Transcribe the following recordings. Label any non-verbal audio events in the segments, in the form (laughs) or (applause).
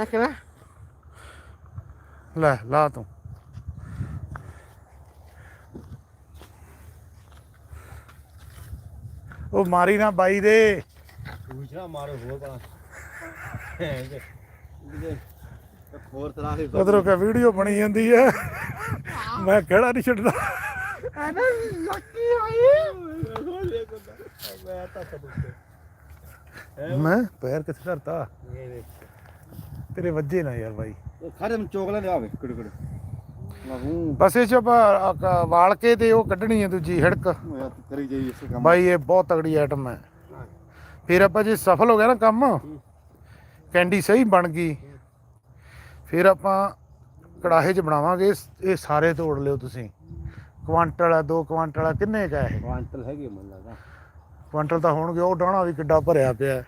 ਐ ਕਿਵੇਂ ਲੈ ਲਾ ਤੂੰ। ਉਹ ਮਾਰੀ ਨਾ ਬਾਈ ਦੇ। ਦੂਸਰਾ ਮਾਰੋ ਹੋਰ ਪਾ ਹੋਰ ਤਰ੍ਹਾਂ ਦੇ ਉਧਰੋਂ ਕਾ ਵੀਡੀਓ ਬਣੀ ਜਾਂਦੀ ਹੈ। ਮੈਂ ਕਿਹੜਾ ਨਹੀਂ ਛੱਡਦਾ। ਐ ਨਾ ਲੱਕੀ ਆਈ ਮੈਂ ਤਾਂ ਸਭ ਮੈਂ ਪੈਰ ਕਿੱਥੇ ਧਰਤਾ? ਇਹ ਦੇਖ ਤੇਰੇ ਵੱਜੇ ਨਾ ਯਾਰ ਬਾਈ। ਖੜੇ ਨੂੰ ਚੋਕਲਾ ਦੇ ਆਵੇ ਕੁੜ ਕੁੜ ਬਸ ਇਹ ਚ ਵਾਲ ਕੇ ਤੇ ਉਹ ਕੱਢਣੀ ਹੈ ਦੂਜੀ ਹਿੜਕ। ਕਰੀ ਜਾਈ ਇਸੇ ਕੰਮ। ਬਾਈ ਇਹ ਬਹੁਤ ਤਗੜੀ ਆਈਟਮ ਹੈ। ਫਿਰ ਆਪਾਂ ਜੇ ਸਫਲ ਹੋ ਗਿਆ ਨਾ ਕੰਮ ਕੈਂਡੀ ਸਹੀ ਬਣ ਗਈ। ਫਿਰ ਆਪਾਂ ਕੜਾਹੇ 'ਚ ਬਣਾਵਾਂਗੇ। ਇਹ ਸਾਰੇ ਤੋੜ ਲਿਓ ਤੁਸੀਂ। ਕੁਆਂਟਲ ਆ 2 ਕੁਆਂਟਲ ਆ ਕਿੰਨੇ ਕਾ ਇਹ? ਕੁਆਂਟਲ ਹੈਗੇ ਮਨ ਲਗਾ ਕੁਆਂਟਲ ਤਾਂ ਹੋਣਗੇ ਉਹ ਡਾਣਾ ਵੀ ਕਿੱਡਾ ਭਰਿਆ ਪਿਆ। ਹੈ।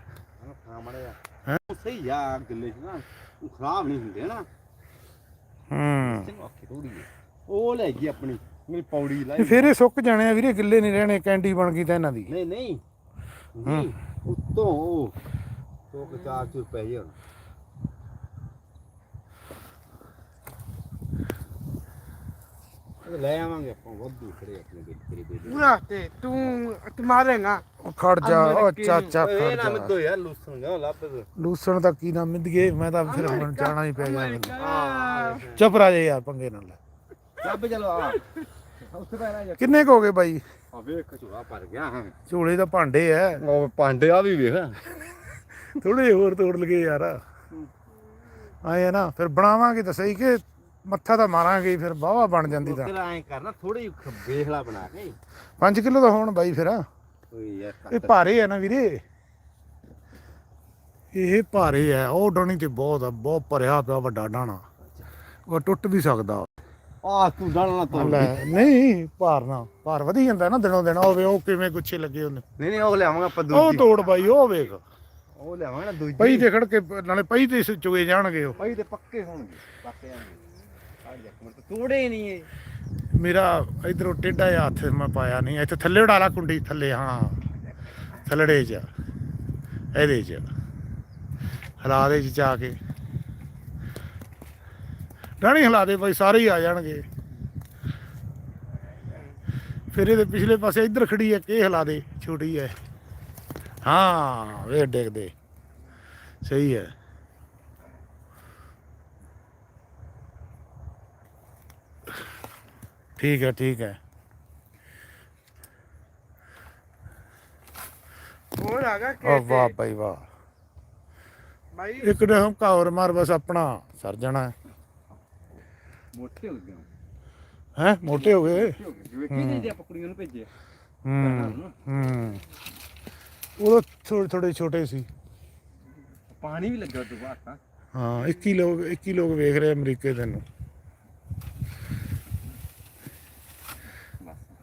ਮੜਿਆ ਸਹੀ ਆ ਗੱਲੇ ਚ ਨਾ। ਉਹ ਖਰਾਬ ਨਹੀਂ ਹੁੰਦੇ ਨਾ। ਹੂੰ। ਸਿੰਘ ਔਖੀ ਥੋੜੀ ਉਹ ਲੈ ਗਈ ਆਪਣੀ ਮੇਰੀ ਪੌੜੀ ਤੇ ਲਾਈ ਫਿਰ ਇਹ ਸੁੱਕ ਜਾਣੇ ਆ ਵੀਰੇ ਗਿੱਲੇ ਨਹੀਂ ਰਹਿਣੇ ਕੈਂਡੀ ਬਣ ਗਈ ਤਾਂ ਇਹਨਾਂ ਦੀ। ਨਹੀਂ ਨਹੀਂ। ਉੱਤੋਂ ਉਹ ਚੁਰ ਪੈ ਜੇ ਹੁਣ। ਲੈ ਆਵਾਂਗੇ ਆਪਾਂ ਵਾਧੂ ਖੜੇ ਆਪਣੇ ਬੇਟ ਤੇਰੇ ਬੇਟੇ ਪੂਰਾ ਤੇ ਤੂੰ ਤੂੰ ਮਾਰੇਗਾ ਉਹ ਖੜ ਜਾ ਉਹ ਚਾਚਾ ਇਹ ਖੜ ਨਾ ਜਾ ਮਿੱਦੋ ਯਾਰ ਲੂਸਣ ਗਾ ਲੱਭ ਦੇ ਲੂਸਣ ਦਾ ਕੀ ਨਾ ਮਿੰਦਗੇ ਮੈਂ ਤਾਂ ਫਿਰ ਹੁਣ ਜਾਣਾ ਹੀ ਪੈ ਗਿਆ ਮੈਨੂੰ। ਹਾਂ ਚੁੱਪ ਰਾਜੇ ਯਾਰ ਪੰਗੇ ਨਾਲ ਲੱਭ ਚਲੋ ਆ ਉੱਥੇ ਪੈਣਾ ਜਾ ਕਿੰਨੇ ਕੁ ਹੋ ਗਏ ਬਾਈ ਆ ਵੇਖ ਝੋਲਾ ਭਰ ਗਿਆ ਹਾਂ ਝੋਲੇ ਤਾਂ ਭਾਂਡੇ ਐ ਉਹ ਪਾਂਡੇ ਆ ਵੀ ਵੇਖ ਥੋੜੇ ਹੋਰ ਤੋੜ ਲਗੇ ਯਾਰ ਆਏ ਆ ਨਾ ਫਿਰ ਬਣਾਵਾਂਗੇ ਤਾਂ ਸਹੀ ਕਿ ਮੱਥਾ ਤਾਂ ਮਾਰਾਂਗੇ ਹੀ, ਫਿਰ ਬਾਵਾ ਬਣ ਜਾਂਦੀ ਤਾਂ। ਤੇਰਾ ਐ ਕਰਨਾ ਥੋੜੀ ਵੇਖਲਾ ਬਣਾ ਕੇ। 5 ਕਿਲੋ ਦਾ ਹੋਣ ਬਾਈ ਫਿਰ। ਓਏ ਯਾਰ ਇਹ ਭਾਰੇ ਆ ਨਾ ਵੀਰੇ। ਇਹ ਭਾਰੇ ਆ ਉਹ ਡਾਣੀ ਤੇ ਬਹੁਤ ਆ ਬਹੁਤ ਭਰਿਆ ਪਿਆ ਵੱਡਾ ਡਾਣਾ ਉਹ ਟੁੱਟ ਵੀ ਸਕਦਾ। ਆ ਤੂੰ ਡਾਣਾ ਨਾ ਤੋੜ ਲੈ ਨਹੀਂ ਭਾਰ ਨਾ ਭਾਰ ਵਧੀ ਜਾਂਦਾ ਨਾ ਦਿਨੋਂ ਦਿਨ। ਹੋਵੇ ਉਹ ਕਿਵੇਂ ਗੁੱਛੇ ਲੱਗੇ ਉਹਨੇ। ਨਹੀਂ ਨਹੀਂ ਉਹ ਲਿਆਵਾਂਗਾ ਆਪਾਂ ਉਹ ਦੂਜੀ। ਤੋੜ ਬਾਈ ਉਹ ਵੇਖ। ਉਹ ਲਿਆਵਾਂਗਾ ਨਾ ਦੂਜੀ। ਪਈ ਤੇ ਖੜ ਕੇ ਨਾਲੇ ਪਈ ਤੇ ਚੁਗੇ ਜਾਣਗੇ ਉਹ। ਪਈ ਤੇ ਪੱਕੇ ਹੋਣਗੇ ਪੱਕੇ ਆਣਗੇ ਤੋੜੇ ਨਹੀਂ ਇਹ। ਮੇਰਾ ਇਧਰੋਂ ਟੇਢਾ ਜਿਹਾ ਹੱਥ ਮੈਂ ਪਾਇਆ ਨਹੀਂ, ਇੱਥੇ ਥੱਲੇ ਉਡਾਲਾ ਕੁੰਡੀ, ਥੱਲੇ, ਹਾਂ। ਥੱਲੜੇ 'ਚ ਇਹਦੇ 'ਚ ਹਿਲਾ ਦੇ 'ਚ ਜਾ ਕੇ। ਡਾਣੀ ਹਿਲਾ ਦੇ ਭਾਈ ਸਾਰੇ ਹੀ ਆ ਜਾਣਗੇ। ਫਿਰ ਇਹਦੇ ਪਿਛਲੇ ਪਾਸੇ ਇੱਧਰ ਖੜੀ ਹੈ, ਇਹ ਹਿਲਾ ਦੇ, ਛੋਟੀ ਹੈ। ਹਾਂ ਵੇ ਡੇਗਦੇ ਸਹੀ ਹੈ। ਠੀਕ ਹੈ ਠੀਕ ਹੈ। ਹੋਰ ਆਗਾ ਆ ਵਾਹ ਭਾਈ ਵਾਹ। ਭਾਈ ਇੱਕ ਨੇ ਹਮਕਾ ਹੋਰ ਮਾਰ ਬਸ ਆਪਣਾ ਸਰ ਜਾਣਾ ਮੋਟੇ ਹੋ ਗਏ ਹੈ ਮੋਟੇ ਹੋ ਗਏ? ਜਿਵੇਂ ਕਿਹਨੇ ਦੇ ਆਪਾਂ ਕੁੜੀਆਂ ਨੂੰ ਭੇਜੇ। ਹੂੰ ਹੂੰ। ਉਹ ਥੋੜੇ ਥੋੜੇ ਛੋਟੇ ਸੀ। ਪਾਣੀ ਵੀ ਲੱਗਾ ਤਾਂ। ਹਾਂ 21 ਲੋਕ 21 ਲੋਕ ਵੇਖ ਰਹੇ ਅਮਰੀਕੇ ਦੇ ਨੂੰ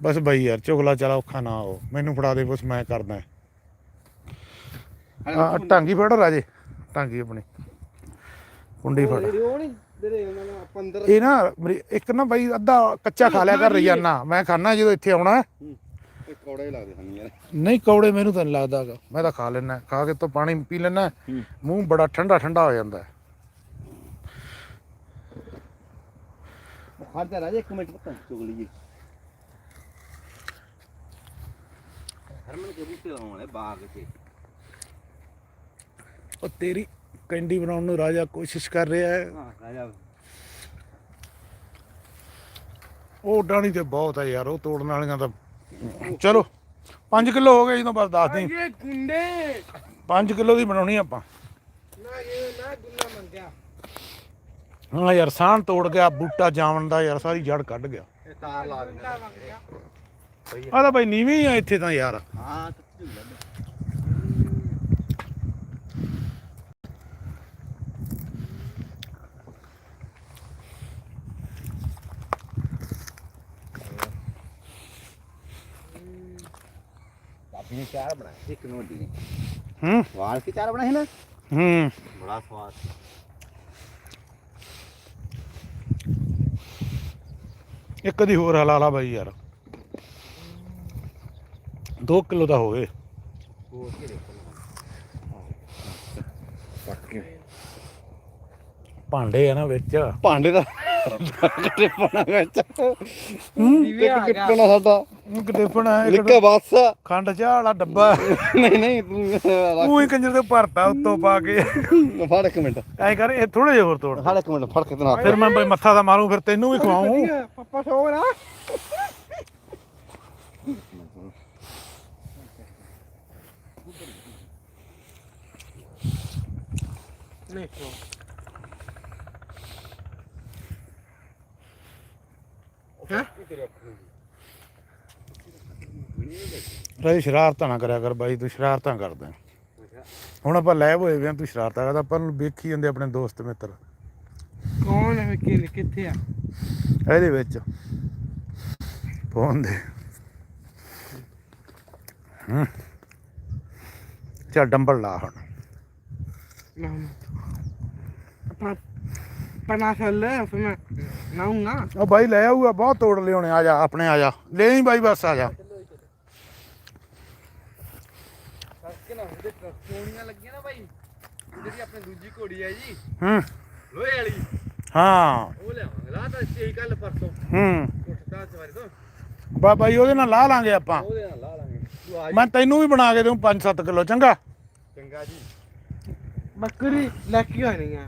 ਬਸ ਬਾਈ ਯਾਰ ਚੁਗਲਾ ਚਲਾ ਔਖਾ ਨਾ ਹੋ। ਮੈਨੂੰ ਫੜਾ ਦੇ ਬਸ ਮੈਂ ਕਰਦਾ। ਆ ਟਾਂਗੀ ਫੜ ਰਾਜੇ। ਟਾਂਗੀ ਆਪਣੀ। ਕੁੰਡੀ ਫੜ। ਇਹ ਨਾ ਇੱਕ ਨਾ ਬਾਈ ਅੱਧਾ ਕੱਚਾ ਖਾ ਲਿਆ ਕਰ ਰੋਜ਼ਾਨਾ। ਮੈਂ ਖਾਣਾ ਜਦੋਂ ਇੱਥੇ ਆਉਣਾ। ਇਹ ਕੌੜੇ ਲੱਗਦੇ ਹਨ ਯਾਰ। ਨਹੀਂ ਕੌੜੇ ਮੈਨੂੰ ਤਾਂ ਨਹੀਂ ਲੱਗਦਾ। ਮੈਂ ਤਾਂ ਖਾ ਲੈਣਾ ਖਾ ਕੇ ਤੋਂ ਪਾਣੀ ਪੀ ਲੈਣਾ ਮੂੰਹ ਬੜਾ ਠੰਡਾ ਠੰਡਾ ਹੋ ਜਾਂਦਾ। ਹੈ। ਖੜ ਜਾ ਰਾਜੇ ਇੱਕ ਮਿੰਟ ਪਤਾ ਚੁਗ ਹਰਮਨ ਕੇ ਬੂਟੇ ਲਾਉਣੇ ਬਾਗ ਤੇ ਉਹ ਤੇਰੀ ਕੈਂਡੀ ਬਣਾਉਣ ਨੂੰ ਰਾਜਾ ਕੋਸ਼ਿਸ਼ ਕਰ ਰਿਹਾ ਹੈ। ਹਾਂ ਰਾਜਾ। ਉਹ ਡਾਣੀ ਤੇ ਬਹੁਤ ਹੈ ਯਾਰ ਉਹ ਤੋੜਨ ਵਾਲੀਆਂ ਤਾਂ ਚਲੋ 5 ਕਿਲੋ ਹੋ ਗਏ ਜਦੋਂ ਬਸ ਦੱਸ ਦੇ ਇਹ ਗੁੰਡੇ। 5 ਕਿਲੋ ਦੀ ਬਣਾਉਣੀ ਆਪਾਂ। ਨਾ ਇਹ ਨਾ ਗੁੰਡਾ ਮੰਗਿਆ। ਹਾਂ ਯਾਰ ਸਾਣ ਤੋੜ ਗਿਆ ਬੂਟਾ ਜਾਵਣ ਦਾ ਯਾਰ ਸਾਰੀ ਜੜ ਕੱਢ ਗਿਆ। ਇਹ ਤਾਰ ਲਾ ਦੇ ਮੰਗਿਆ ਆ ਤਾਂ ਬਾਈ ਨੀਵੀਂ ਹੀ ਆ ਇੱਥੇ ਤਾਂ ਯਾਰ। ਹਾਂ ਨੇ। ਚਾਰ ਬਣਾਏ ਇੱਕ ਨੂੰ ਵੱਡੀ ਨੇ। ਹੂੰ। ਵਾਲ ਕੇ ਚਾਰ ਬਣਾਏ ਨਾ? ਹੂੰ। ਬੜਾ ਸਵਾਦ ਇੱਕ ਦੀ ਹੋਰ ਹਲਾ ਲਾ ਬਾਈ ਯਾਰ। 2 ਕਿਲੋ ਦਾ ਹੋਵੇ। ਹੋਰ ਕੀ ਦੇਖੋ ਪੱਕ ਕੇ ਭਾਂਡੇ ਆ ਨਾ ਵਿੱਚ। ਭਾਂਡੇ ਦਾ ਕੱਟੇ ਪਾਣਾ ਵਿੱਚ। ਦੀਵੇ ਆ ਗਿਆ ਕਿੱਟਣਾ ਸਾਡਾ। ਕਿਤੇ ਪਣਾ ਨਿੱਕਾ ਬਾਸ ਖੰਡ ਚਾਹ ਵਾਲਾ ਡੱਬਾ। ਨਹੀਂ ਨਹੀਂ ਤੂੰ ਰੱਖ। ਤੂੰ ਹੀ ਕੰਜਰ ਦੇ ਭਰਤਾ ਉੱਤੋਂ ਪਾ ਕੇ। ਫੜ ਇੱਕ ਮਿੰਟ। ਐਂ ਕਰ ਇਹ ਥੋੜੇ ਜਿਹਾ ਹੋਰ ਤੋੜ ਫੜ ਇੱਕ ਮਿੰਟ ਫੜ ਕੇ ਤਨਾ ਫਿਰ ਮੈਂ ਬਈ ਮੱਥਾ ਦਾ ਮਾਰੂ ਫਿਰ ਤੈਨੂੰ ਵੀ ਖਵਾਉਂ ਪਾਪਾ ਸੋ ਨਾ। ਨਹੀਂ ਹੈ? ਸ਼ਰਾਰਤਾਂ ਨਾ ਕਰਿਆ ਕਰ ਬਾਈ ਤੂੰ ਸ਼ਰਾਰਤਾਂ ਕਰਦਾ। ਹੁਣ ਆਪਾਂ ਲੈ ਹੋਏ ਵੇ ਆਂ, ਤੂੰ ਸ਼ਰਾਰਤਾਂ ਕਰਦਾ ਆਪਾਂ ਨੂੰ ਵੇਖੀ ਜਾਂਦੇ ਆਪਣੇ ਦੋਸਤ ਮਿੱਤਰ। ਕੌਣ ਹੈ ਕਿ ਕਿੱਥੇ ਆ? ਇਹਦੇ ਵਿੱਚ। ਫੋਨ ਦੇ। ਹੂੰ। ਚੱਲ ਡੰਬਲ ਲਾ ਹੁਣ। ਨਾ ਆਪਣਾ ਪਨਾ ਨਾਉਂਗਾ ਉਹ ਬਾਈ ਲੈ ਆਊਗਾ ਬਹੁਤ ਤੋੜ ਲਿਆਉਣੇ ਆ ਜਾ ਆਪਣੇ ਆ ਜਾ। ਲੈ ਨਹੀਂ ਬਾਈ ਬਸ ਆ ਜਾ। ਕਰਕੇ ਨਾ ਉਹਦੇ ਟਰਸਟੋਣੀਆਂ ਲੱਗੀਆਂ ਨਾ ਭਾਈ ਜਿਹੜੀ ਆਪਣੀ ਦੂਜੀ ਘੋੜੀ ਹੈ। ਜੀ ਹੂੰ। ਲੋਹੇ ਵਾਲੀ ਹਾਂ। ਉਹ ਲਿਆਵਾਂਗੇ ਲਾ ਤਾਂ ਛੇ ਕੱਲ ਪਰਸੋਂ ਹੂੰ ਉੱਠਦਾ ਸਵਾਰੀ ਤੋਂ ਬਾ ਬਾਈ ਉਹਦੇ ਨਾਲ ਲਾ ਲਾਂਗੇ ਆਪਾਂ। ਉਹਦੇ ਨਾਲ ਲਾ ਲਾਂਗੇ ਤੂੰ ਆ ਮੈਂ ਤੈਨੂੰ ਵੀ ਬਣਾ ਕੇ ਦਊਂ 5-7 ਕਿਲੋ ਚੰਗਾ? ਚੰਗਾ ਜੀ। ਬੱਕਰੀ ਲੈ ਕੇ ਆਣੀ ਆ?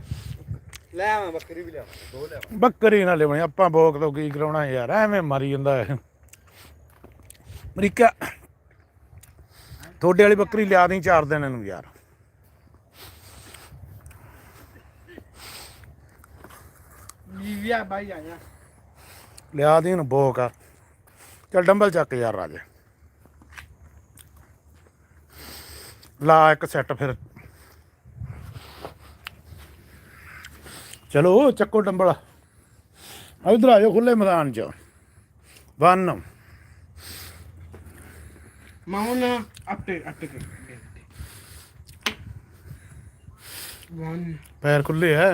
ਲੈ ਆਵਾਂ ਬੱਕਰੀ ਵੀ ਲਿਆਵਾਂ ਦੋ ਬੱਕਰੀ ਨਾਲ ਆਪਾਂ ਬੋਕ ਤੋਂ ਕੀ ਕਰਾਉਣਾ ਯਾਰ ਐਵੇਂ ਮਰੀ ਜਾਂਦਾ ਹੈ ਅਮਰੀਕਾ ਤੁਹਾਡੇ ਵਾਲੀ ਬੱਕਰੀ ਲਿਆ ਦੀ ਚਾਰ ਦਿਨ ਇਹਨੂੰ ਯਾਰ। ਜੀਵਿਆ ਬਾਈ ਆਇਆ ਲਿਆ ਦੀ ਇਹਨੂੰ ਬੋਕ ਆ। ਚੱਲ ਡੰਬਲ ਚੱਕ ਯਾਰ ਰਾਜੇ। ਲਾ ਇੱਕ ਸੈੱਟ ਫਿਰ। ਚਲੋ ਚੱਕੋ ਡੰਬਲ ਇਧਰ ਆਜੋ ਖੁੱਲੇ ਮੈਦਾਨ 'ਚ। ਵਨ। ਮਾਉਨ ਅੱਟੇ ਅੱਟੇ ਕੇ। ਵਨ। ਪੈਰ ਖੁੱਲੇ ਐ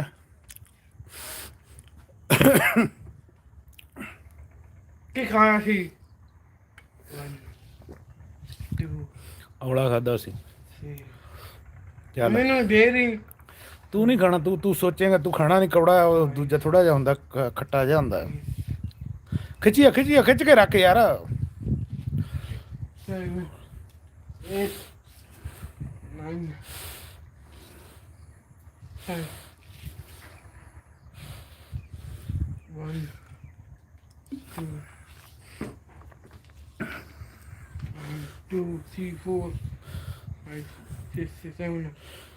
ਕੀ ਖਾਇਆ ਸੀ? ਵਨ। ਟੂ ਔਲਾ ਖਾਦਾ ਸੀ। ਮੈਨੂੰ ਦੇ ਰਹੀ ਤੂੰ ਨਹੀਂ ਖਾਣਾ ਤੂੰ ਤੂੰ ਸੋਚੇਂਗਾ ਤੂੰ ਖਾਣਾ ਨਹੀਂ ਕੌੜਾ ਉਹ ਦੂਜਾ ਥੋੜਾ ਜਿਹਾ ਹੁੰਦਾ ਖ- ਖੱਟਾ ਜਿਹਾ ਹੁੰਦਾ ਖਿੱਚੀਆ ਖਿੱਚੀਆ ਖਿੱਚ ਕੇ ਰੱਖ ਯਾਰ seven, eight, nine, ten, one, two, one, two, three, four, five, six, seven, eight, nine, ten.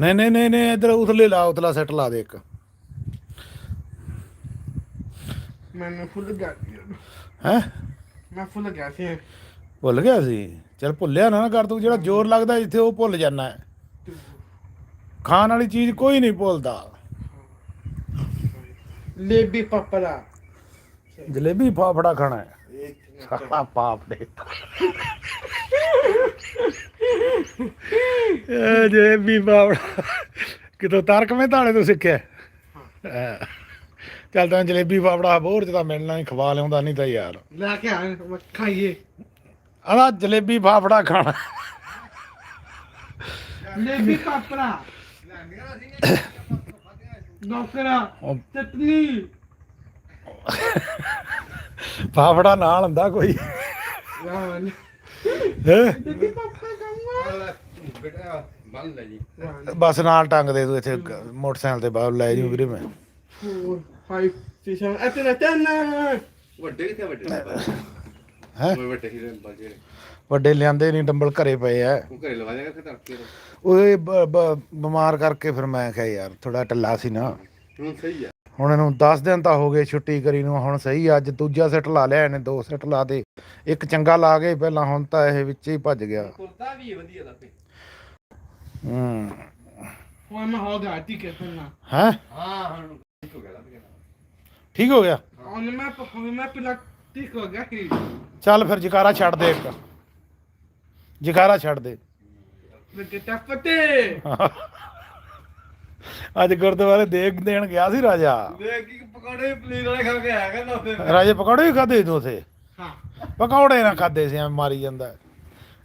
ਨਹੀਂ ਨਹੀਂ ਨਹੀਂ ਨਹੀਂ ਇਧਰ ਉਥਲੇ ਲਾ ਉਤਲਾ ਸੈੱਟ ਲਾ ਦੇ ਇੱਕ। ਮੈਨੂੰ ਫੁੱਲ ਗਿਆ ਹੈ? ਮੈਂ ਫੁੱਲ ਗਿਆ ਸੀ। ਭੁੱਲ ਗਿਆ ਸੀ? ਚਲ ਭੁੱਲਿਆ ਨਾ ਕਰ ਤੂੰ ਜਿਹੜਾ ਜ਼ੋਰ ਲੱਗਦਾ ਜਿੱਥੇ ਉਹ ਭੁੱਲ ਜਾਣਾ ਹੈ। ਖਾਣ ਵਾਲੀ ਚੀਜ਼ ਕੋਈ ਨਹੀਂ ਭੁੱਲਦਾ। ਲੇਬੀ ਪਪੜਾ। ਜਲੇਬੀ ਫਾਫੜਾ ਖਾਣਾ ਹੈ। ਸਾਲਾ ਪਾਪ ਦੇ ਇਹ ਜਲੇਬੀ ਫਾਫੜਾ ਕਿਤੋਂ ਤਾਰਕ ਮਹਿਤਾਣੇ ਤੋਂ ਸਿੱਖਿਆ। ਹਾਂ। ਚੱਲ ਤਾਂ ਜਲੇਬੀ ਫਾਫੜਾ ਬੋਰ ਚ ਤਾਂ ਮਿਲਣਾ ਹੀ ਖਵਾ ਲਿਆਉਂਦਾ ਨਹੀਂ ਤਾਂ ਯਾਰ। ਲੈ ਕੇ ਆ ਖਾਈਏ। ਆਹ ਜਲੇਬੀ ਫਾਫੜਾ ਖਾਣਾ। ਲੇਬੀ ਪਾਪੜਾ। ਨੌਕਰਾ ਉਹ ਚਟਨੀ। ਫਾਫੜਾ ਨਾਲ ਹੁੰਦਾ ਕੋਈ। ਵਾਨ ਹੈਂ? ਲੇਬੀ ਪਾਪੜਾ ਬੇਟਾ ਬੰਨ ਲੈ ਜੀ ਬਸ ਨਾਲ ਟੰਗ ਦੇ ਤੂੰ ਇੱਥੇ ਗ- ਮੋਟਰਸਾਈਕਲ ਤੇ ਬਾਹਰ ਲੈ ਜੂ ਵੀਰੇ ਮੈਂ। 4 5 6 7 8 9 ਵੱਡੇ ਕਿੱਥੇ ਵੱਡੇ? ਹੈਂ? ਮੈਂ ਵੱਡੇ ਹੀਰੇ ਬਾਜੇ ਵੱਡੇ ਲਿਆਂਦੇ ਨਹੀਂ ਡੰਬਲ ਘਰੇ ਪਏ ਐ ਤੂੰ ਘਰੇ ਲਵਾ ਜਾਏਗਾ ਫਿਰ ਤੜਕੇ ਨੂੰ। ਉਹ ਬ- ਬ- ਬਿਮਾਰ ਕਰਕੇ ਫਿਰ ਮੈਂ ਕਿਹਾ ਯਾਰ ਥੋੜਾ ਢਿੱਲਾ ਸੀ ਨਾ। ਹੁਣ ਸਹੀ ਆ। ਹੁਣ ਇਹਨੂੰ 10 ਦਿਨ ਤਾਂ ਹੋ ਗਏ ਛੁੱਟੀ ਕਰੀ ਨੂੰ ਹੁਣ ਸਹੀ ਅੱਜ ਦੂਜਾ ਸੈੱਟ ਲਾ ਲਿਆ ਇਹਨੇ ਦੋ ਸੈੱਟ ਲਾ ਦੇ ਇੱਕ ਚੰਗਾ ਲਾ ਗਏ ਪਹਿਲਾਂ ਹੁਣ ਤਾਂ ਇਹ ਵਿੱਚ ਹੀ ਭੱਜ ਗਿਆ। ਤੁਰਦਾ ਵੀ ਹੈ ਵਧੀਆ ਦਾ ਤੇ ਹੂੰ। ਹੁਣ ਮੈਂ ਹੋ ਗਿਆ ਠੀਕ ਹੈ ਪਹਿਲਾਂ ਹੈ? ਹਾਂ ਹੁਣ ਠੀਕ ਹੋ ਗਿਆ ਲੱਗ ਗਿਆ। ਠੀਕ ਹੋ ਗਿਆ? ਹੁਣ ਮੈਂ ਹੁਣ ਮੈਂ ਪਹਿਲਾਂ ਠੀਕ ਹੋ ਗਿਆ ਕਿ ਚੱਲ ਫਿਰ ਜਕਾਰਾ ਛੱਡ ਦੇ ਇੱਕ। ਜਕਾਰਾ ਛੱਡ ਦੇ। ਮੈਂ ਟੱਪਤੇ (laughs) ਅੱਜ ਗੁਰਦੁਆਰੇ ਦੇਖ ਦੇਣ ਗਿਆ ਸੀ ਰਾਜਾ। ਦੇਖ ਕੀ ਪਕੌੜੇ ਪਨੀਰ ਵਾਲੇ ਖਾ ਕੇ ਆਇਆ ਕਹਿੰਦਾ ਉੱਥੇ। ਰਾਜੇ ਪਕੌੜੇ ਵੀ ਖਾਦੇ ਤੂੰ ਉਥੇ? ਹਾਂ। ਪਕੌੜੇ ਨਾ ਖਾਦੇ ਸੀ ਐਵੇਂ ਮਾਰੀ ਜਾਂਦਾ।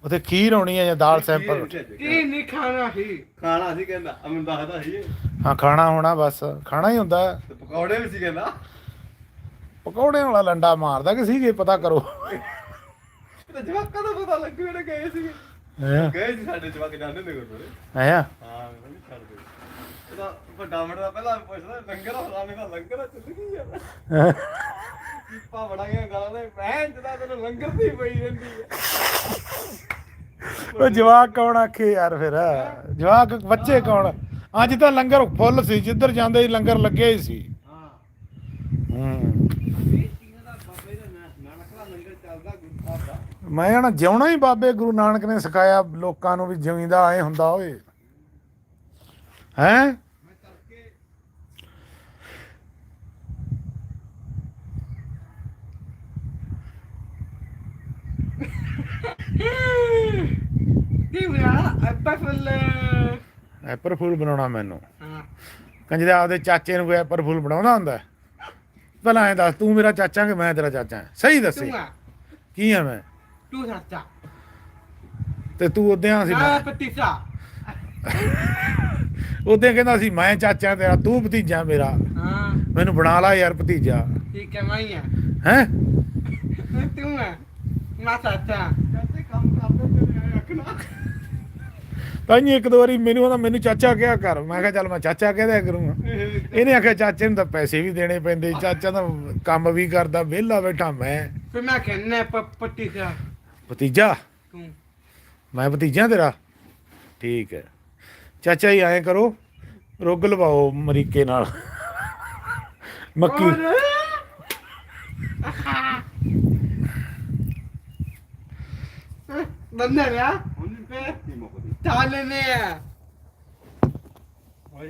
ਉੱਥੇ ਖੀਰ ਹੋਣੀ ਹੈ ਜਾਂ ਦਾਲ ਸੈਂਪਲ। ਕੀ ਨਹੀਂ ਖਾਣਾ ਸੀ? ਖਾਣਾ ਸੀ ਕਹਿੰਦਾ ਅਮਨ ਦੱਸਦਾ ਸੀ। ਹਾਂ ਖਾਣਾ ਹੋਣਾ ਬਸ ਖਾਣਾ ਹੀ ਹੁੰਦਾ। ਹੈ। ਪਕੌੜੇ ਵੀ ਸੀ ਕਹਿੰਦਾ। ਪਕੌੜਿਆਂ ਵਾਲਾ ਲੰਡਾ ਮਾਰਦਾ ਕਿ ਸੀਗੇ ਪਤਾ ਕਰੋ। ਤੇ ਜਵਾਕਾਂ ਦਾ ਪਤਾ ਲੱਗੂ ਜਿਹੜੇ ਗਏ ਸੀ ਹੈਂ? ਗਏ ਸੀ ਸਾਡੇ ਜਵਾਕ ਜਾਂਦੇ ਨੇ ਗੁਰਦੁਆਰੇ। ਹੈਂ? ਹਾਂ। ਦੇ ਵੱਡਾ ਮੁੰਡਾ ਪਹਿਲਾਂ ਪੁੱਛਦਾ, ਲੰਗਰ ਹਰਾਣੇ ਦਾ ਲੰਗਰ ਚੱਲ ਗਈ ਯਾਰ ਕੀਪਾ ਬੜਾਈਆਂ ਗਾਲਾਂ ਦੇ, ਭੈਣ ਜਦਾ ਤੈਨੂੰ ਲੰਗਰ ਦੀ ਪਈ ਰਹਿੰਦੀ ਹੈ ਉਹ ਜਵਾਕ ਕੌਣ ਆਖੇ ਯਾਰ ਫਿਰ? ਜਵਾਕ ਬੱਚੇ ਕੌਣ? ਅੱਜ ਤਾਂ ਲੰਗਰ ਫੁੱਲ ਸੀ, ਜਿੱਧਰ ਜਾਂਦੇ ਸੀ ਲੰਗਰ ਲੱਗੇ ਹੀ ਸੀ। ਹਾਂ। ਹੂੰ ਮੈਂ ਜਾਣਾ ਜਿਉਣਾ ਹੀ ਬਾਬੇ ਗੁਰੂ ਨਾਨਕ ਨੇ ਸਿਖਾਇਆ, ਲੋਕਾਂ ਨੂੰ ਵੀ ਜਿਉਂਦਾ ਐ ਹੁੰਦਾ ਓਏ। ਹੈਂ ਮੈਂ ਚੱਲ ਕੇ ਕੀ ਐਪਰ ਫੂਲ ਬਣਾਉਣਾ ਮੈਨੂੰ। ਹਾਂ ਕੰਜਦੇ ਆਪਦੇ ਚਾਚੇ ਨੂੰ ਐਪਰ ਫੂਲ ਬਣਾਉਂਦਾ ਹੁੰਦਾ ਹੈ? ਪਹਿਲਾਂ ਐ ਦੱਸ ਤੂੰ ਮੇਰਾ ਚਾਚਾ ਕਿ ਮੈਂ ਤੇਰਾ ਚਾਚਾ ਹਾਂ? ਸਹੀ ਦੱਸੇ। ਤੂੰ ਆ। ਕੀ ਆ ਮੈਂ? ਤੂੰ ਸੱਚਾ ਤੇ ਤੂੰ ਉਦਿਆਂ ਸੀ ਆ ਪਤੀਸਾ ਉਦੋਂ ਕਹਿੰਦਾ ਸੀ ਮੈਂ ਚਾਚਾ ਤੇਰਾ ਤੂੰ ਭਤੀਜਾ ਮੇਰਾ। ਹਾਂ। ਮੈਨੂੰ ਬਣਾ ਲਾ ਯਾਰ ਭਤੀਜਾ। ਠੀਕ ਹੈ ਮੈਂ ਆ। ਹੈ? ਤੂੰ ਆ। ਮੈਂ ਸੱਚਾ ਚਾਚੇ। ਕੰਮ ਕਰਦੇ ਤੇ ਆਇਆ ਰੱਖਣਾ ਤਾਂ ਹੀ ਇੱਕ ਦੋ ਵਾਰੀ ਮੈਨੂੰ ਕਹਿੰਦਾ ਮੈਨੂੰ ਚਾਚਾ ਕਿਹਾ ਕਰ। ਮੈਂ ਕਿਹਾ ਚੱਲ ਮੈਂ ਚਾਚਾ ਕਹਿ ਦਿਆ ਕਰੂੰਗਾ। ਇਹਨੇ ਆਖਿਆ ਚਾਚੇ ਨੂੰ ਤਾਂ ਪੈਸੇ ਵੀ ਦੇਣੇ ਪੈਂਦੇ ਚਾਚਾ ਤਾਂ ਕੰਮ ਵੀ ਕਰਦਾ ਵਿਹਲਾ ਬੈਠਾ ਮੈਂ। ਫਿਰ ਮੈਂ ਕਹਿੰਨਾ ਪਤੀਸਾ ਭਤੀਜਾ। ਤੂੰ। ਮੈਂ ਭਤੀਜਾ ਤੇਰਾ? ਠੀਕ ਹੈ। ਚਾਚਾ ਜੀ ਐਂ ਕਰੋ ਰੁੱਗ ਲਵਾਓ ਮਰੀਕੇ ਨਾਲ। ਮੱਕੀ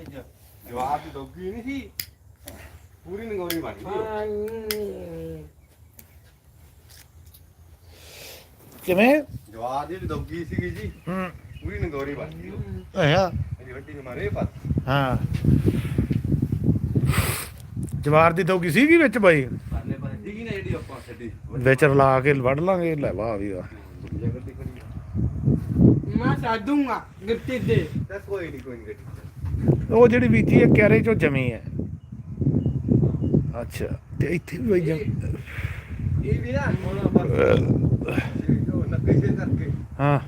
ਜਾ ਜਵਾਬ ਦੀ ਡੋਗੀ ਨਹੀਂ ਸੀ ਪੂਰੀ ਨਗੋਰੀ ਬਣ ਗਈ ਕਿਵੇਂ ਜਵਾਬ ਦੀ ਡੋਗੀ ਸੀਗੀ ਜੀ ਹੂੰ ਪੂਰੀ ਨਗੋਰੀ ਬਣ ਗਈ ਹਾਂ ਅਜੀ ਵੱਡੀ ਨੂੰ ਮਾਰੇ ਪਰ ਹਾਂ ਜਵਾਰ ਦੀ ਦੋਗੀ ਸੀਗੀ ਵਿੱਚ ਬਾਈ ਪਰਲੇ ਪਾਸੇ ਸੀਗੀ ਨਾ ਜਿਹੜੀ ਆਪਾਂ ਛੱਡੀ ਵਿੱਚ ਰਲਾ ਕੇ ਵੱਢ ਲਾਂਗੇ ਲੈ ਵਾਹ ਵੀ ਵਾਹ ਜਗਤ ਦੀ ਖੜੀ ਮੈਂ ਸਾਦੂੰਗਾ ਗਿਫਟ ਦੇ। ਦੱਸ ਕੋਈ ਨਹੀਂ ਕੋਈ ਨਹੀਂ ਗੱਡੀ ਉਹ ਜਿਹੜੀ ਬੀਜੀ ਹੈ ਕੈਰੇ ਚੋਂ ਜਮੀ ਹੈ। ਅੱਛਾ ਤੇ ਇੱਥੇ ਵੀ ਬਾਈ ਜਮੀ ਇਹ ਵੀ ਨਾ ਹਾਂ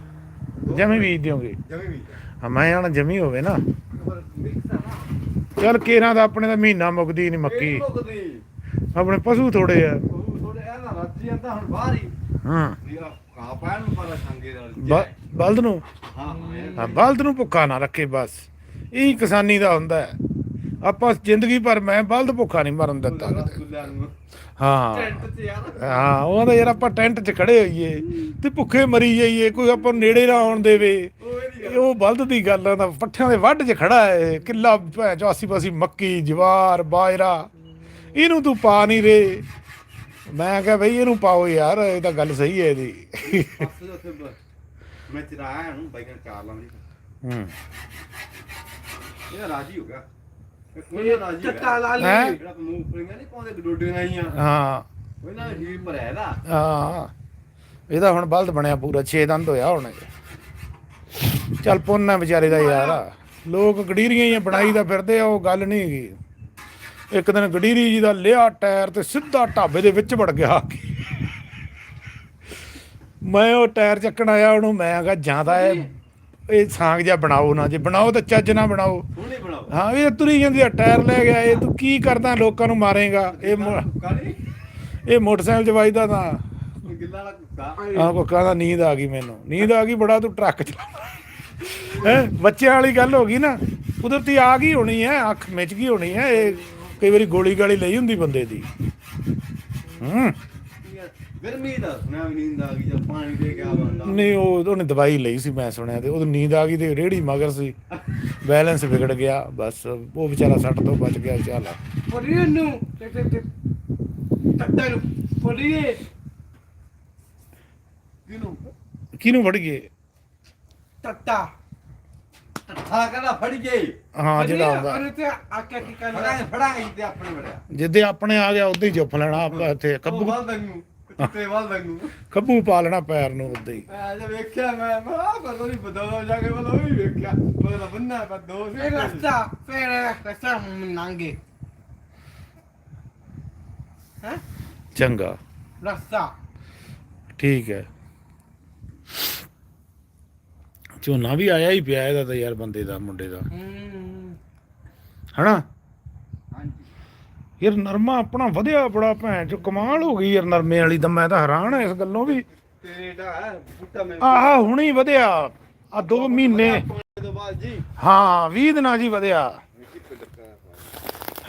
ਜਮੀ ਬੀਜ ਦਿਓਗੇ? ਜਮੀ ਵੀ ਹਾਂ ਮੈਂ ਆਣਾ ਜਮੀ ਹੋਵੇ ਨਾ। ਆ ਨਾ। ਚੱਲ ਕੇਰਾਂ ਦਾ ਆਪਣੇ ਦਾ ਮਹੀਨਾ ਮੁੱਕਦੀ ਨਹੀਂ ਮੱਕੀ। ਮੁੱਕਦੀ। ਆਪਣੇ ਪਸ਼ੂ ਥੋੜੇ ਆ। ਉਹ ਥੋੜੇ ਆ ਨਾ ਰੱਜੀ ਜਾਂਦਾ ਹੁਣ ਬਾਹਰ ਹੀ। ਹਾਂ। ਆ ਪਰ ਸੰਗੇ ਬਲਦ ਨੂੰ? ਹਾਂ ਬਲਦ ਨੂੰ ਭੁੱਖਾ ਨਾ ਰੱਖੇ ਬਸ। ਇਹ ਕਿਸਾਨੀ ਦਾ ਹੁੰਦਾ ਹੈ। ਆਪਾਂ ਜ਼ਿੰਦਗੀ ਭਰ ਮੈਂ ਬਲਦ ਭੁੱਖਾ ਨਹੀਂ ਮਰਨ ਦਿੱਤਾ ਹਾਂ। ਹਾਂ ਉਹ ਤਾਂ ਯਾਰ ਆਪਾਂ ਟੈਂਟ 'ਚ ਖੜੇ ਹੋਈਏ ਤੇ ਭੁੱਖੇ ਮਰੀ ਜਾਈਏ ਕੋਈ ਆਪਾਂ ਨੇੜੇ ਨਾ ਆਉਣ ਦੇਵੇ। ਉਹ ਬਲਦ ਦੀ ਗੱਲ ਆ ਤਾਂ ਪੱਠਿਆਂ ਦੇ ਵੱਢ 'ਚ ਖੜਾ ਹੈ। ਕਿੱਲਾ ਭੈਣ ਚੋ ਆਸੀ ਪਾਸੀ ਮੱਕੀ ਜਵਾਰ ਬਾਜਰਾ। ਇਹਨੂੰ ਤੂੰ ਪਾ ਨਹੀਂ ਰੇ ਮੈਂ ਕਿਹਾ ਬਈ ਇਹਨੂੰ ਪਾਓ ਯਾਰ ਇਹ ਤਾਂ ਗੱਲ ਸਹੀ ਹੈ ਇਹਦੀ। ਪਾਸੇ ਉੱਥੇ ਬ- ਮੈਂ ਚਰਾਇਆ ਨੂੰ ਬਾਈਕਾਂ ਚਾਰ ਹੂੰ। ਇਹ ਰਾਜੀ ਹੋ ਗਿਆ। ਇਹ ਕੋਈ ਰਾਜੀ ਹੋ ਗਿਆ ਲਾ ਹੈਂ? ਲਈ। ਜਿਹੜਾ ਮੂੰਗਫਲੀਆਂ ਨਹੀਂ ਪਾਉਂਦੇ ਡੋਡੀਆਂ ਆਈਆਂ ਹਾਂ। ਉਹ ਨਾ ਹੀ ਭਰਿਆ ਇਹਦਾ। ਹਾਂ। ਇਹਦਾ ਹੁਣ ਬਲਦ ਬਣਿਆ ਪੂਰਾ 6 ਦੰਦ ਹੋਇਆ ਹੁਣ ਇਹ। ਚੱਲ ਪੁੰਨ ਹੈ ਵਿਚਾਰੇ ਦਾ ਯਾਰ। ਲੋਕ ਗੜੀਰੀਆਂ ਹੀ ਬਣਾਈ ਦਾ ਫਿਰਦੇ ਆ ਉਹ ਗੱਲ ਨਹੀਂ ਹੈਗੀ। ਇੱਕ ਦਿਨ ਗੜੀਰੀ ਜੀ ਦਾ ਲਿਆ ਟਾਇਰ ਤੇ ਸਿੱਧਾ ਢਾਬੇ ਦੇ ਵਿੱਚ ਵੜ ਗਿਆ। ਮੈਂ ਉਹ ਟਾਇਰ ਚੱਕਣ ਆਇਆ ਉਹਨੂੰ ਮੈਂ ਕਿਹਾ ਜਾਂਦਾ ਇਹ ਇਹ ਸਾਂਗ ਜਿਹਾ ਬਣਾਓ ਨਾ ਜੇ ਬਣਾਓ ਤਾਂ ਚੱਜ ਨਾ ਬਣਾਓ। ਹਾਂ ਇਹ ਤੁਰੀ ਜਾਂਦੀ ਆ ਟਾਇਰ ਲੈ ਗਿਆ ਇਹ ਤੂੰ ਕੀ ਕਰਦਾ ਲੋਕਾਂ ਨੂੰ ਮਾਰੇਗਾ? ਇਹ ਇਹ ਮੋਟਰਸਾਈਕਲ ਚ ਵੱਜਦਾ ਤਾਂ ਗਿੱਲਾ ਵਾਲਾ ਕੁੱਤਾ। ਆ ਕੋ ਕਹਿੰਦਾ ਨੀਂਦ ਆ ਗਈ ਮੈਨੂੰ। ਨੀਂਦ ਆ ਗਈ ਬੜਾ ਤੂੰ ਟਰੱਕ ਚਲਾ ਹੈ ਬੱਚਿਆਂ ਵਾਲੀ ਗੱਲ ਹੋ ਗਈ ਨਾ। ਕੁਦਰਤੀ ਆ ਗਈ ਹੋਣੀ ਹੈ ਅੱਖ ਮਿਚ ਗਈ ਹੋਣੀ ਹੈ ਇਹ ਕਈ ਵਾਰੀ ਗੋਲੀ ਗਾਲੀ ਲਈ ਹੁੰਦੀ ਬੰਦੇ ਦੀ। ਹੂੰ। ਗਰਮੀ ਦਾ ਸੁਣਿਆ ਵੀ ਨੀਂਦ ਆ ਗਈ ਜਾਂ ਪਾਣੀ ਦੇ ਗਿਆ ਬੰਦਾ। ਨਹੀਂ ਉਹ ਉਹਨੇ ਦਵਾਈ ਲਈ ਸੀ ਮੈਂ ਸੁਣਿਆ ਤੇ ਉਹਨੂੰ ਨੀਂਦ ਆ ਗਈ ਤੇ ਰੇੜੀ ਮਗਰ ਸੀ। ਬੈਲੈਂਸ ਵਿਗੜ ਗਿਆ ਬਸ ਉਹ ਵਿਚਾਰਾ ਸੱਟ ਤੋਂ ਬਚ ਗਿਆ ਚੱਲ। ਫੜੀਏ ਨੂੰ ਤੇ ਤੇ ਤੇ ਟੱਟਾ ਨੂੰ ਫੜੀਏ। ਕਿਨੂੰ ਕਿਹਨੂੰ ਫੜ ਗਏ? ਟੱਟਾ ਠਾ ਕਹਿੰਦਾ ਫੜ ਗਈ ਹਾਂ ਜਿਹੜਾ ਉਹਨੇ ਤੇ ਆਕਿਆ ਕੀ ਕਰਨਾ ਫੜਾਂਗੇ ਫੜਾਂਗੇ ਤੇ ਆਪਣੇ ਬੜਿਆ। ਜਿੱਦੇ ਆਪਣੇ ਆ ਗਿਆ ਉਦੋਂ ਹੀ ਚੁੱਪ ਲੈਣਾ ਆਪਾਂ ਇੱਥੇ ਕੱਬੂ ਬੰਦ ਨੂੰ ਤੇ ਵੱਲ ਲੰਗੂ ਖੱਬੂ ਪਾ ਲੈਣਾ ਪੈਰ ਨੂੰ ਉੱਤੇ ਹੀ। ਮੈਂ ਜੇ ਵੇਖਿਆ ਮੈਂ ਮੈਂ ਆ ਪਤਾ ਨਹੀਂ ਬਦਲੋ ਜਾ ਕੇ ਬਲ ਉਹ ਵੀ ਵੇਖਿਆ। ਬਦਲ ਬੰਨਾ ਪਰ ਦੋ ਸੀ। ਫੇਰ ਰਸਤਾ ਫੇਰ ਰਸਤਾ ਮੰਨਾਂਗੇ ਹੈ? ਚੰਗਾ। ਰਸਤਾ। ਠੀਕ ਹੈ। ਝੋਨਾ ਵੀ ਆਇਆ ਹੀ ਪਿਆ ਇਹਦਾ ਤਾਂ ਯਾਰ ਬੰਦੇ ਦਾ ਮੁੰਡੇ ਦਾ। ਹੂੰ ਹਨਾ? ਹਾਂਜੀ। ਯਾਰ ਨਰਮਾ ਆਪਣਾ ਵਧਿਆ ਬੜਾ ਭੈਣ ਚ ਕਮਾਲ ਹੋ ਗਈ ਯਾਰ ਨਰਮੇ ਵਾਲੀ ਤਾਂ ਮੈਂ ਤਾਂ ਹੈਰਾਨ ਆ ਇਸ ਗੱਲੋਂ ਵੀ। ਤੇ ਦਾ ਹੈ ਬੂਟਾ ਮੈਂ ਆਹ ਹੁਣੀ ਵਧਿਆ। ਆ 2 ਮਹੀਨੇ। ਪਾਣੀ ਤੋਂ ਬਾਅਦ ਜੀ। ਹਾਂ 20 ਦਿਨਾਂ ਜੀ ਵਧਿਆ।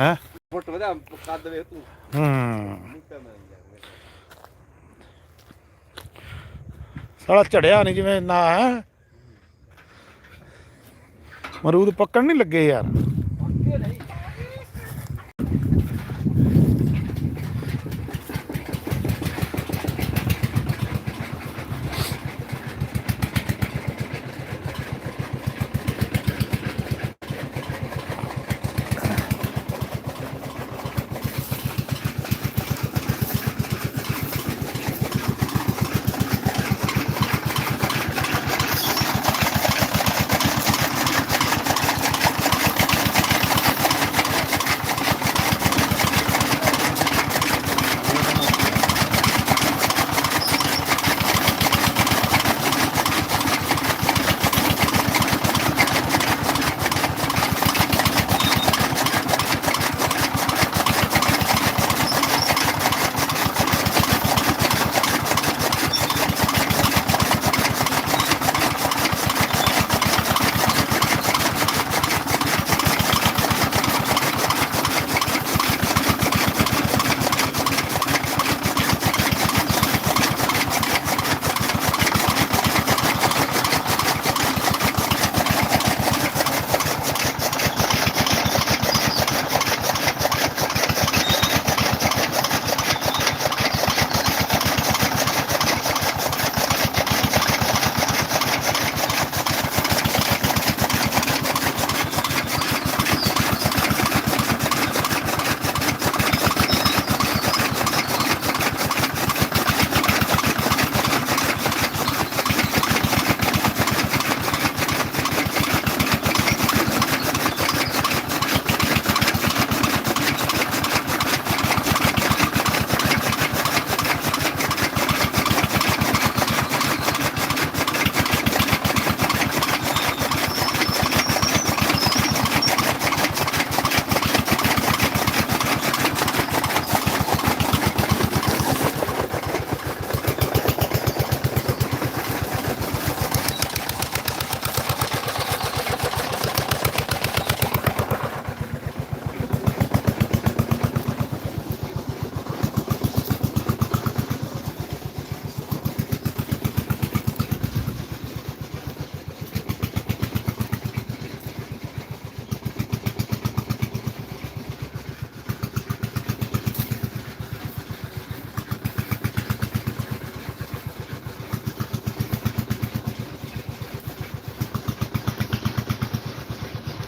ਹੈ? ਫੁੱਟ ਵਧਾ ਕੱਦ ਵੇ ਤੂੰ। ਹੂੰ। ਬੂਟਾ ਮੈਂ ਸਾਲਾ ਝੜਿਆ ਨਹੀਂ ਜਿਵੇਂ ਨਾ ਹੈ? ਮਰੂਦ ਪੱਕਣ ਨਹੀਂ ਲੱਗੇ ਯਾਰ।